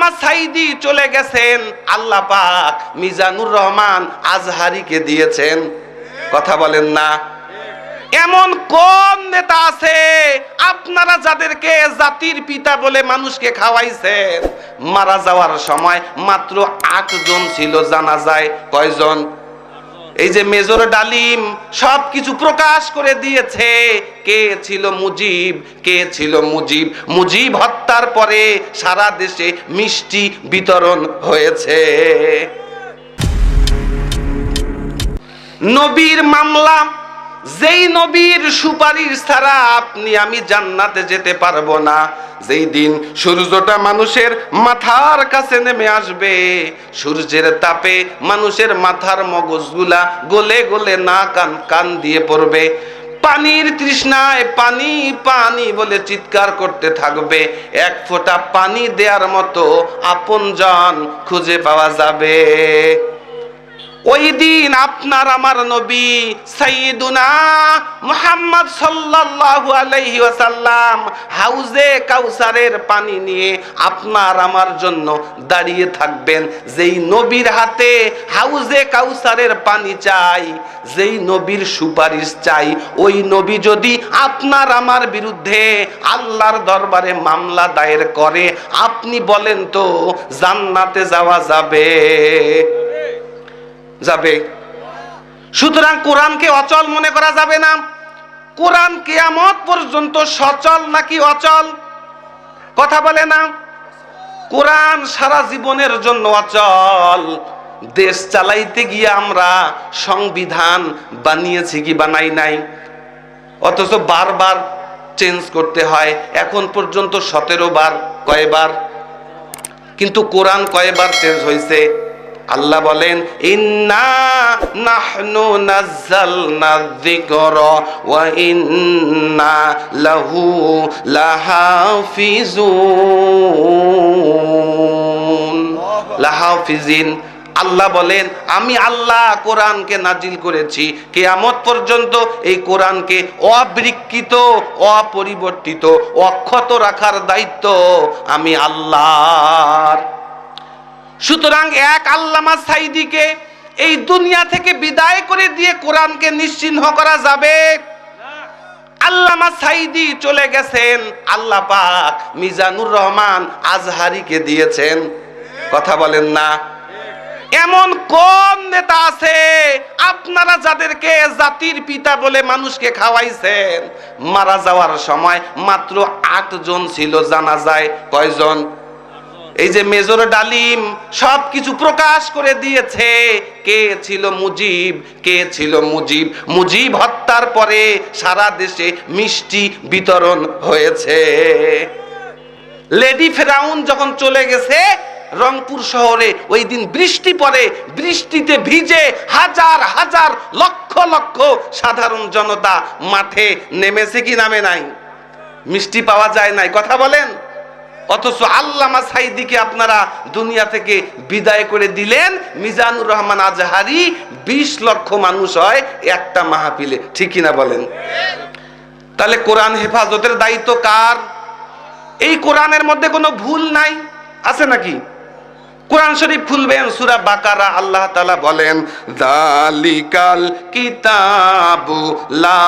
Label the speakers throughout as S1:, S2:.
S1: আল্লামা সাইদি চলে গেছেন, আল্লাহ পাক মিজানুর রহমান আজহারিকে দিয়েছেন। কথা বলেন না। এমন কোন নেতা আছে, আপনারা যাদেরকে জাতির পিতা বলে মানুষকে খাওয়াইছেন, মারা যাওয়ার সময় মাত্র আটজন ছিল জানা যায় কয়জন? এই যে মেজর ডালিম সব কিছু প্রকাশ করে দিয়েছে। কে ছিল মুজিব? কে ছিল মুজিব? মুজিব হত্যার পরে সারা দেশে মিষ্টি বিতরণ হয়েছে। নবীর মামলা যেই নবীর সুপারিশ ছাড়া আপনি আমি জান্নাতে যেতে পারব না। যেই দিন সূর্যটা মানুষের মাথার কাছে নেমে আসবে, সূর্যের তাপে মানুষের মাথার মগজগুলা গলে গলে না কান কান দিয়ে পড়বে। পানির তৃষ্ণায় পানি পানি বলে চিৎকার করতে থাকবে। এক ফোঁটা পানি দেওয়ার মতো আপনজন খুঁজে পাওয়া যাবে। ওই দিন আপনার আমার নবী সাইয়্যিদুনা মুহাম্মদ সাল্লাল্লাহু আলাইহি ওয়াসাল্লাম হাউজে কাউসারের পানি নিয়ে আপনার আমার জন্য দাঁড়িয়ে থাকবেন। যেই নবীর হাতে হাউজে কাউসারের পানি চাই, যেই নবীর সুপারিশ চাই, ওই নবী যদি আপনার আমার বিরুদ্ধে আল্লাহর দরবারে মামলা দায়ের করে, আপনি বলেন তো জান্নাতে যাওয়া যাবে? যাবে। সুতরাং কোরআনকে অচল মনে করা যাবে না। কোরআন কেয়ামত পর্যন্ত সচল নাকি অচল? কথা বলে না। কোরআন সারা জীবনের জন্য অচল। দেশ চালাইতে গিয়ে আমরা সংবিধান বানিয়েছি কি বানাই নাই? অথচ বারবার চেঞ্জ করতে হয়। এখন পর্যন্ত সতেরো বার, কয়বার? কিন্তু কোরআন কয়বার চেঞ্জ হয়েছে আল্লাহ বলেন, ইন্না নাহনু নাযালনা যিকরা ওয়া ইন্না লাহু লাহাফিজুন। লাহাফিজিন। আল্লাহ বলেন, আমি আল্লাহ কোরআনকে নাজিল করেছি। কেয়ামত পর্যন্ত এই কোরআনকে অবিকৃত অপরিবর্তিত, অক্ষত রাখার দায়িত্ব আমি আল্লাহর। সুতরাং এক আল্লামা সাইদিকে এই দুনিয়া থেকে বিদায় করে দিয়ে কোরআনকে নিশ্চিহ্ন করা যাবে। আল্লামা সাইদি চলে গেছেন, আল্লাহ পাক মিজানুর রহমান আজহারিকে দিয়েছেন। কথা বলেন না। এমন কোন নেতা আছে, আপনারা যাদেরকে জাতির পিতা বলে মানুষকে খাওয়াইছেন, মারা যাওয়ার সময় মাত্র আট জন ছিল জানা যায় কয়জন? এই যে মেজর ডালিম সব কিছু প্রকাশ করে দিয়েছে। কে ছিল মুজিব? কে ছিল মুজিব? মুজিব হত্যার পরে সারা দেশে মিষ্টি বিতরণ হয়েছে। লেডি ফেরাউন যখন চলে গেছে রংপুর শহরে, ওই দিন বৃষ্টি পড়ে, বৃষ্টিতে ভিজে হাজার হাজার, লক্ষ লক্ষ সাধারণ জনতা মাঠে নেমেছে কি নামে নাই? মিষ্টি পাওয়া যায় নাই। কথা বলেন। অথচ আল্লামা সাইদিকে আপনারা দুনিয়া থেকে বিদায় করে দিলেন। মিজানুর রহমান আজহারি বিশ লক্ষ মানুষ হয় একটা মাহফিলে। ঠিকই না বলেন? তাহলে কোরআন হেফাজতের দায়িত্ব কার? এই কোরআনের মধ্যে কোনো ভুল নাই? আছে নাকি? কোরআন শরীফ খুলবেন, সুরা বাকারা, আল্লাহ তালা বলেন, দালিকাল কিতাবু লা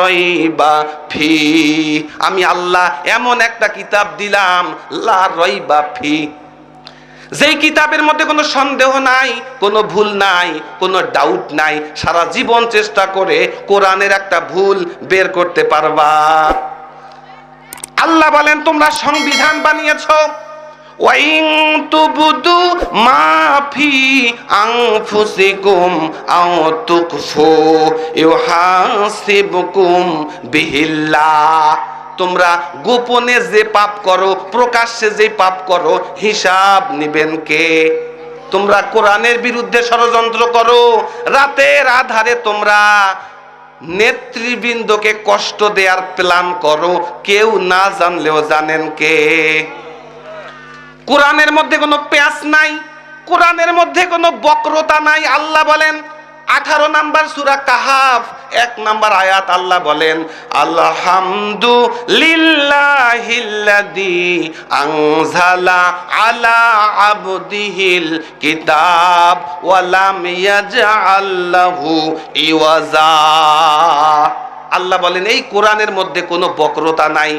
S1: রইবা ফি। আমি আল্লাহ এমন একটা কিতাব দিলাম, লা রইবা ফি। যেই কিতাবের মধ্যে কোনো সন্দেহ নাই, কোনো ভুল নাই, কোনো ডাউট নাই, সারা জীবন চেষ্টা করে কোরআনের একটা ভুল বের করতে পারবা। আল্লাহ বলেন, তোমরা সংবিধান বানিয়েছো। ওয়াইং তুবুদু মা ফি আনফুসিকুম আও তুকফু ইউহাসিবকুম বিহিল্লাহ তোমরা গোপনে যে পাপ করো, প্রকাশ্যে যে পাপ করো, হিসাব নিবেন কে? তোমরা কোরআনের বিরুদ্ধে ষড়যন্ত্র করো, রাতের আধারে তোমরা নেতৃবৃন্দকে কষ্ট দেওয়ার প্ল্যান করো, কেউ না জানলেও জানেন কে? কোরআনের মধ্যে কোনো পেঁয়াজ নাই, কোরআনের মধ্যে কোনো বক্রতা নাই, আল্লাহ বলেন, আঠারো নাম্বার সুরা কাহাফ, এক নাম্বার আয়াত আল্লাহ বলেন আলহামদু লিল্লাহিল্লাযী আনজালা আলা আবদিহিল কিতাব ওয়া লাম ইয়াজআল লাহু ইওয়াজা। আল্লাহ বলেন, এই কোরআনের মধ্যে কোনো বক্রতা নাই,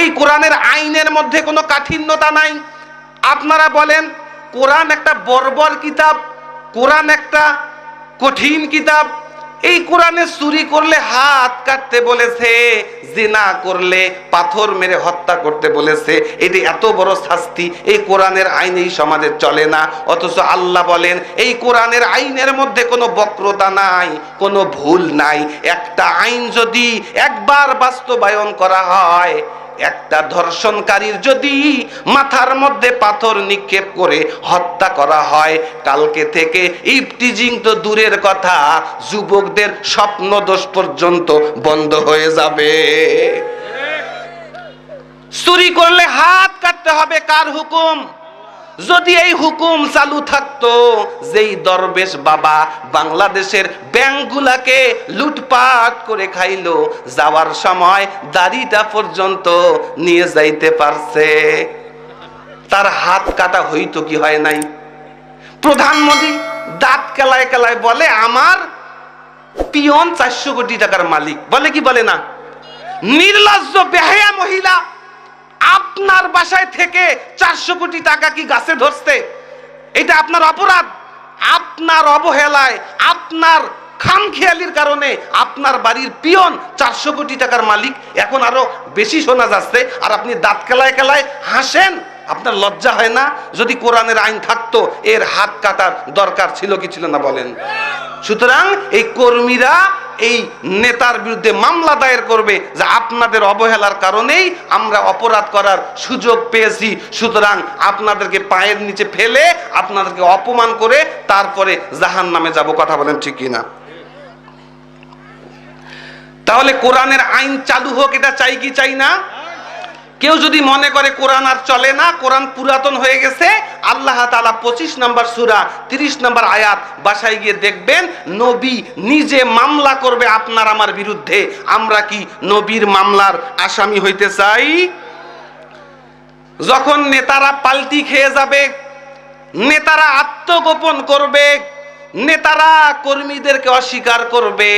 S1: এই কোরআনের আইনের মধ্যে কোনো কাঠিন্যতা নাই আপনারা বলেন, কোরআন একটা বর্বর কিতাব, কোরআন একটা কঠিন কিতাব। এই কোরআনে চুরি করলে হাত কাটতে বলেছে, জিনা করলে, পাথর মেরে হত্যা করতে বলেছে। এটি এত বড় শাস্তি, এই কোরআনের আইন এই সমাজে চলে না। অথচ আল্লাহ বলেন, এই কোরআনের আইনের মধ্যে কোনো বক্রতা নাই, কোনো ভুল নাই। একটা আইন যদি একবার বাস্তবায়ন করা হয় একটা ধর্ষণকারীর যদি মাথার মধ্যে পাথর নিক্ষেপ করে হত্যা করা হয়, কালকে থেকে ইফটিজিং তো দূরের কথা, যুবকদের স্বপ্ন দোষ পর্যন্ত বন্ধ হয়ে যাবে। চুরি করলে হাত কাটতে হবে কার হুকুম? যদি এই হুকুম চালু থাকতো, যেই দরবেশ বাবা বাংলাদেশের ব্যাংকগুলাকে লুটপাট করে খাইলো, যাওয়ার সময় দাড়িটা পর্যন্ত নিয়ে যাইতে পারছে। তার হাত কাটা হইতো কি হয় নাই? প্রধানমন্ত্রী দাঁত কেলায় কেলায় বলে, আমার পিয়ন চারশো কোটি টাকার মালিক। বলে কি বলে না? নির্লজ্জ বেহায়া মহিলা আপনার বাসায় থেকে চারশো কোটি টাকা কি গাছে ধরছে? এটা আপনার অপরাধ। আপনার অবহেলায়, আপনার খামখেয়ালির কারণে আপনার বাড়ির পিয়ন চারশো কোটি টাকার মালিক এখন আরও বেশি শোনা যাচ্ছে। আর আপনি দাঁত কেলায় কেলায় হাসেন। আপনার লজ্জা হয় না? যদি কোরআনের আইন থাকতো, এর হাত কাটার দরকার ছিল কি ছিল না বলেন? সুতরাং এই কর্মীরা, এই নেতার বিরুদ্ধে মামলা দায়ের করবে যে আপনাদের অবহেলার কারণেই আমরা অপরাধ করার সুযোগ পেয়েছি। সুতরাং আপনাদেরকে পায়ের নিচে ফেলে, আপনাদেরকে অপমান করে তারপরে জাহান নামে যাব। কথা বলেন ঠিক কিনা তাহলে কোরআনের আইন চালু হোক, এটা চাই কি চাই না? কেউ যদি মনে করে কোরআন আর চলে না, কোরআন পুরাতন হয়ে গেছে, আল্লাহ তালা পঁচিশ নম্বর সুরা, তিরিশ নম্বর আয়াত বাসায় গিয়ে দেখবেন, নবী নিজে মামলা করবে আপনার আমার বিরুদ্ধে। আমরা কি নবীর মামলার আসামি হইতে চাই? যখন নেতারা পাল্টি খেয়ে যাবে, নেতারা আত্মগোপন করবে, নেতারা কর্মীদেরকে অস্বীকার করবে,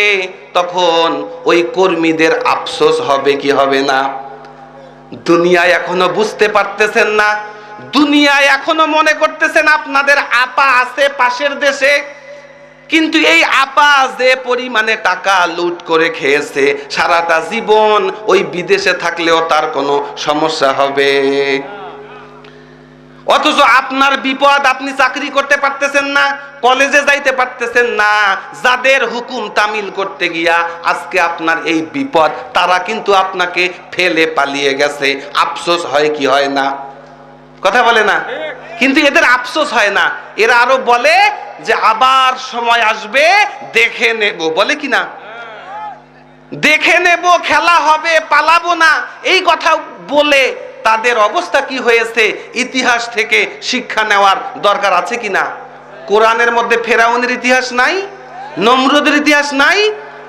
S1: তখন ওই কর্মীদের আফসোস হবে কি হবে না? দুনিয়ায় এখনও বুঝতে পারতেছেন না, দুনিয়ায় এখনও মনে করতেছেন আপনাদের আপা আছে পাশের দেশে, কিন্তু এই আপা যে পরিমাণে টাকা লুট করে খেয়েছে, সারাটা জীবন ওই বিদেশে থাকলেও তার কোনো সমস্যা হবে। অথচ আপনার বিপদ আপনি চাকরি করতে পারতেছেন না, কলেজে যাইতে পারতেছেন না। যাদের হুকুম তামিল করতে গিয়া আজকে আপনার এই বিপদ, তারা কিন্তু আপনাকে ফেলে পালিয়ে গেছে। আফসোস হয় কি হয় না? কথা বলে না? কিন্তু এদের আফসোস হয় না। এরা আরও বলে যে, আবার সময় আসবে, দেখে নেব। বলে কি না? দেখে নেব, খেলা হবে, পালাবো না। এই কথা বলে তাদের অবস্থা কি হয়েছে? ইতিহাস থেকে শিক্ষা নেওয়ার দরকার আছে কি না কোরআনের মধ্যে ফেরাউনের ইতিহাস নাই? নমরুদের ইতিহাস নাই?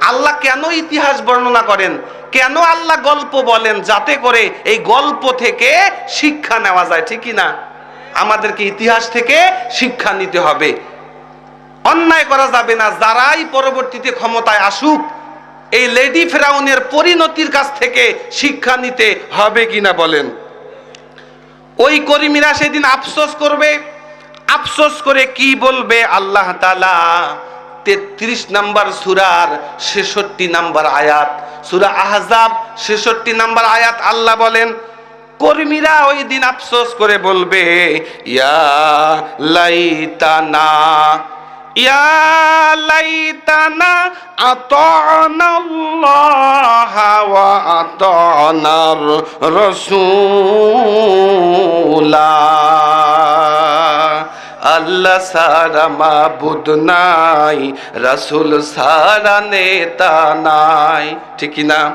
S1: আল্লাহ কেন ইতিহাস বর্ণনা করেন? কেন আল্লাহ গল্প বলেন যাতে করে এই গল্প থেকে শিক্ষা নেওয়া যায় ঠিকই না আমাদেরকে ইতিহাস থেকে শিক্ষা নিতে হবে। অন্যায় করা যাবে না, যারাই পরবর্তীতে ক্ষমতায় আসুক, এই লেডি ফেরাউনের পরিণতির কাছ থেকে শিক্ষা নিতে হবে কিনা বলেন? ওই কর্মীরা সেদিন আফসোস করবে। আফসোস করে কি বলবে আল্লাহ তালা তেত্রিশ নাম্বার সুরার ছেষট্টি নাম্বার আয়াত। সুরা আহজাব ছেষট্টি নাম্বার আয়াত আল্লাহ বলেন, কর্মীরা ওই দিন আফসোস করে বলবে, ইয়া লাইতানা আতানার রাসূলা। আল্লাহ সারা মাবুদ নাই রাসূল সারা নেতা নাই। ঠিক না?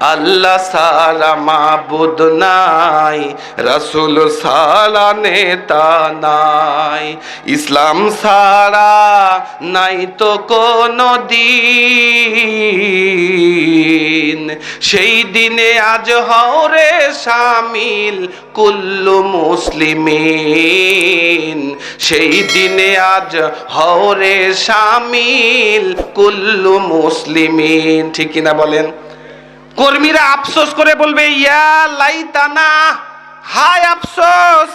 S1: আল্লাহ সারা মাবুদ নাই, রাসুল সারা নেতা নাই। ইসলাম সারা নাই তো কোনো দিন। সেই দিনে আজ হরে শামিল কুল্লু মুসলিমিন। সেই দিনে আজ হরে শামিল কুল্লু মুসলিমিন। ঠিক কিনা বলেন? কর্মীরা আফসোস করে বলবে, ইয়া লাইতানা, হায় আফসোস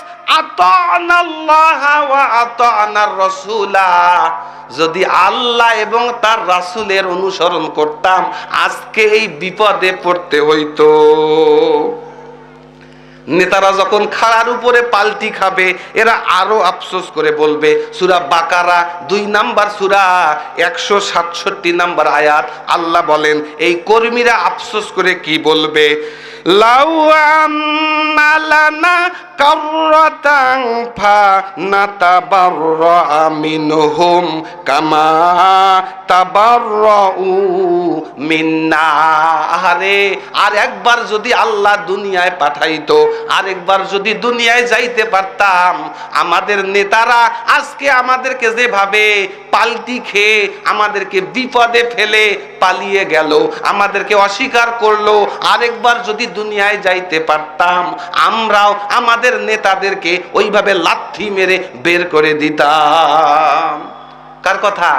S1: যদি আল্লাহ এবং তার রাসুলের অনুসরণ করতাম, আজকে এই বিপদে পড়তে হইতো। নেতারা যখন খাড়ার উপরে পাল্টি খাবে, এরা আরও আফসোস করে বলবে, সুরা বাকারা, দুই নাম্বার সুরা, একশো সাতষট্টি নাম্বার আয়াত। আল্লাহ বলেন, এই কর্মীরা আফসোস করে কি বলবে? কামা আর একবার যদি আল্লাহ দুনিয়ায় পাঠাইতো আর একবার যদি দুনিয়ায় যাইতে পারতাম, আমাদের নেতারা আজকে আমাদেরকে যেভাবে পাল্টি খেয়ে আমাদেরকে বিপদে ফেলে পালিয়ে গেল, আমাদেরকে অস্বীকার করল, আরেকবার যদি দুনিয়ায় যাইতে পারতাম, আমরাও আমাদের নেতাদেরকে ওইভাবে লাথি মেরে বের করে দিতাম। কার কথা?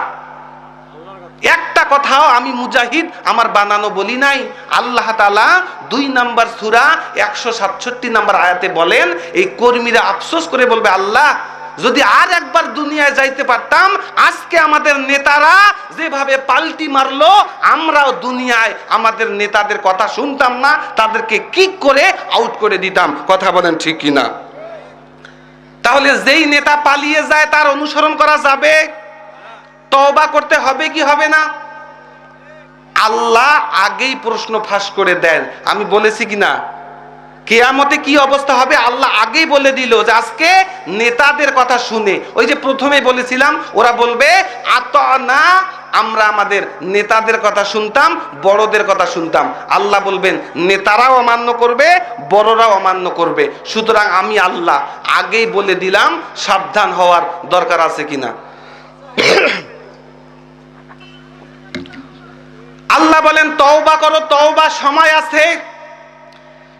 S1: একটা কথাও আমি মুজাহিদ আমার বানানো বলি নাই। আল্লাহ তালা দুই নাম্বার সুরা একশো সাতষট্টি নাম্বার আয়াতে বলেন, এই কর্মীরা আফসোস করে বলবে, আল্লাহ, যদি আর একবার দুনিয়ায় যাইতে পারতাম, আজকে আমাদের নেতারা যেভাবে পাল্টি মারলো, আমরাও দুনিয়ায় আমাদের নেতাদের কথা শুনতাম না, তাদেরকে কিক করে আউট করে দিতাম? কথা বলেন ঠিক কিনা? তাহলে যেই নেতা পালিয়ে যায়, তার অনুসরণ করা যাবে? তওবা করতে হবে কি হবে না? আল্লাহ আগেই প্রশ্ন ফাঁস করে দেন। আমি বলেছি কি না? কেয়ামতে কি অবস্থা হবে? আল্লাহ আগেই বলে দিল যে আজকে নেতাদের কথা শুনে। ওই যে প্রথমে বলেছিলাম, ওরা বলবে আত না আমরা আমাদের নেতাদের কথা শুনতাম, বড়দের কথা শুনতাম। আল্লাহ বলবেন, নেতারাও অমান্য করবে, বড়রাও অমান্য করবে। সুতরাং আমি আল্লাহ আগেই বলে দিলাম, সাবধান হওয়ার দরকার আছে কিনা আল্লাহ বলেন, তওবা করো, তওবা সময় আছে।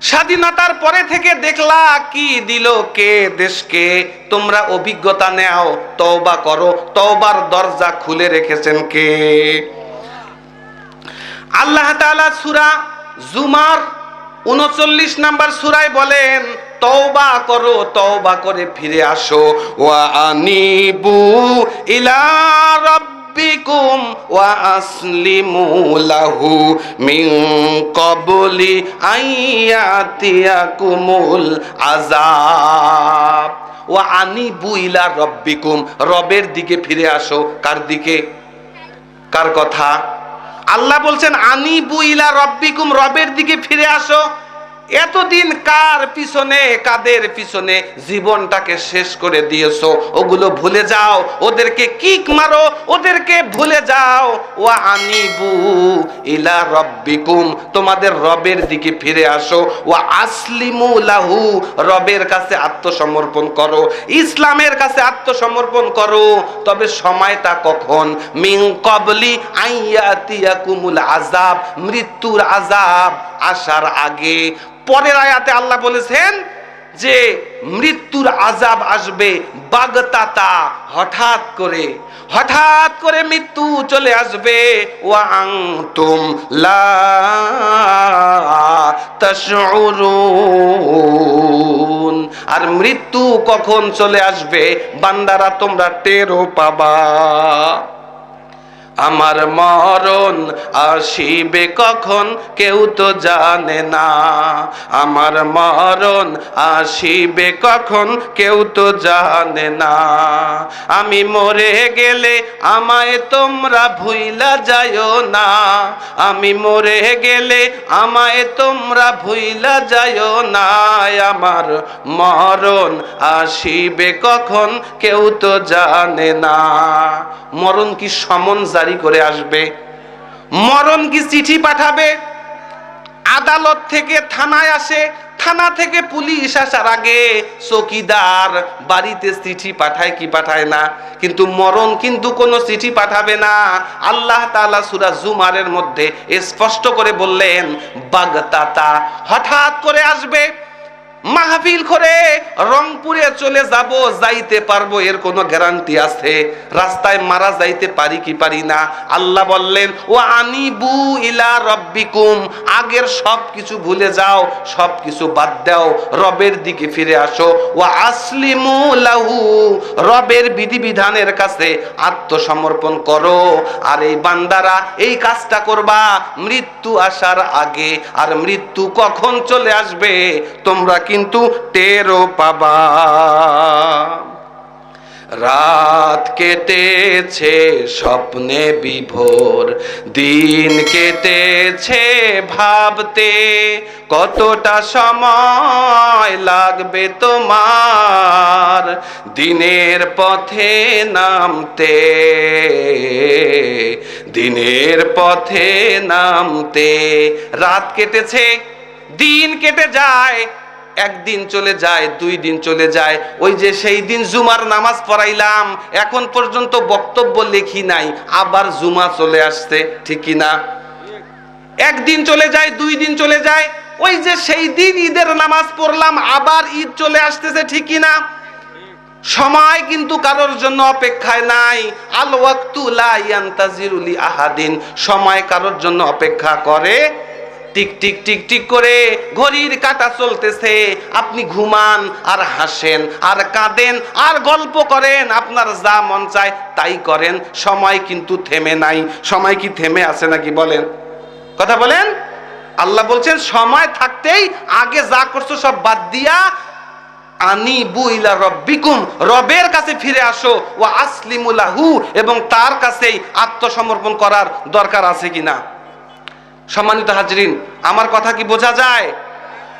S1: স্বাধীনতার পরে থেকে দেখলা কি দিল কে দেশকে? তোমরা অভিজ্ঞতা নেও, তওবা করো। তওবার দরজা খুলে রেখেছেন কে? আল্লাহ তাআলা সূরা জুমার উনচল্লিশ নাম্বার সুরায় বলেন, তওবা করো, তওবা করে ফিরে আসো। ওয়া আনিবু ইলা রাব্বিকুম ওয়া আসলিমু লাহু মিন ক্বাবলি আইয়াতিয়াকুমুল আযাব। ওয়া আনিবু ইলা রাব্বিকুম, রবের দিকে ফিরে আসো। কার দিকে? কার কথা? আল্লাহ বলছেন আনি বুইলা রব্বিকুম, রবের দিকে ফিরে আসো। এতদিন কার পিছনে, কাদের পিছনে জীবনটাকে শেষ করে দিয়েছ? ওগুলো ভুলে যাও, ওদেরকে কিক মারো, ওদেরকে ভুলে যাও। ও আনিবু ইলা রব্বিকুম, তোমাদের রবের দিকে ফিরে আসো। ও আসলিমু লাহু, রবের কাছে আত্মসমর্পণ করো। ইসলামের কাছে আত্মসমর্পণ করো। তবে সময়টা কখন? মিং কবলি আইয়াতিয়াকুমুল আজাব মৃত্যুর আজাব আসার আগে। পরের আয়াতে আল্লাহ বলেছেন যে মৃত্যুর আজাব আসবে বাগতাতা হঠাৎ করে। হঠাৎ করে মৃত্যু চলে আসবে। ওয়াং তুম আর মৃত্যু কখন চলে আসবে? বান্দারা তোমরা টেরো পাবা। আমার মরণ আসিবে কখন? কেউ তো জানে না। আমার মরণ আসিবে কখন? কেউ তো জানে না। আমি মরে গেলে আমায় তোমরা ভুইলা যাইও না। আমি মরে গেলে আমায় তোমরা ভুইলা যাইও না। আমার মরণ আসিবে কখন? কেউ তো জানে না। মরণ কি সমন জারি করে আসবে। মরণ কি চিঠি পাঠাবে? আদালত থেকে থানায় আসে, থানা থেকে পুলিশ আসার আগে চকিদার বাড়িতে চিঠি পাঠায় কি পাঠায় না? কিন্তু মরণ কিন্তু কোনো চিঠি পাঠাবে না। আল্লাহ তাআলা সূরা জুমারের মধ্যে স্পষ্ট করে বললেন বাগতাতা হঠাৎ করে আসবে। মাহফিল করে রংপুরে চলে যাব, যাইতে পারব, এর কোনো গ্যারান্টি আছে? রাস্তায় মারা যাইতে পারি কি পারি না? আল্লাহ বললেন ও আনিবু ইলা রব্বিকুম। আগের সব কিছু ভুলে যাও সব কিছু বাদ দাও, রবের দিকে ফিরে আসো। ও আসলিমু লাহু। রবের বিধিবিধানের কাছে আত্মসমর্পণ করো। আর এই বান্দারা এই কাজটা করবা, মৃত্যু আসার আগে। আর মৃত্যু কখন চলে আসবে, তোমরা কিন্তু টেরও পাবা। রাত কেটেছে স্বপ্নে বিভোর, দিন কেটেছে ভাবতে, কতটা সময় লাগবে তোমার দিনের পথে নামতে? দিনের পথে নামতে, রাত কেটেছে, দিন কেটে যায় একদিন চলে যায়, দুই দিন চলে যায়। ওই যে সেই দিন জুমার নামাজ পড়াইলাম, এখন পর্যন্ত বক্তব্য লিখি নাই, আবার জুমা চলে আসছে, ঠিক কি না? একদিন চলে যায়, দুই দিন চলে যায়, ওই যে সেই দিন ঈদের নামাজ পড়লাম, আবার ঈদ চলে আসতেছে ঠিকই না? সময় কিন্তু কারোর জন্য অপেক্ষায় নাই। আল ওয়াক্তু লা ইয়ান্তাজিরু লি আহাদিন, সময় কারোর জন্য অপেক্ষা করে টিক টিক টিক টিক করে ঘড়ির কাটা চলতেছে। আপনি ঘুমান আর হাসেন আর কাঁদেন আর গল্প করেন। আপনার যা মন চায় তাই করেন। সময় কিন্তু থেমে নাই। সময় কি থেমে আছে নাকি বলেন? কথা বলেন? আল্লাহ বলছেন, সময় থাকতেই আগে যা করছ সব বাদ দিয়া আনি বুইলা রব্বিকুম, রবের কাছে ফিরে আসো। ও আসলিমুলাহু, এবং তার কাছেই আত্মসমর্পণ করার দরকার আছে কিনা? সম্মানিত হাজরিন, আমার কথা কি বোঝা যায়?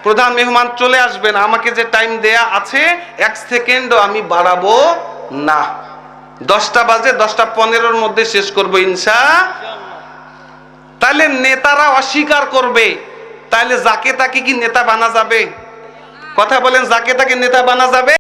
S1: প্রধান মেহমান চলে আসবেন, আমাকে যে টাইম দেয়া আছে, এক সেকেন্ডও আমি বাড়াবো না। দশটা বাজে, দশটা পনেরোর মধ্যে শেষ করব ইনশা। তাহলে নেতারা অস্বীকার করবে। তাহলে যাকে তাকে কি নেতা বানা যাবে? কথা বলেন যাকে তাকে নেতা বানা যাবে?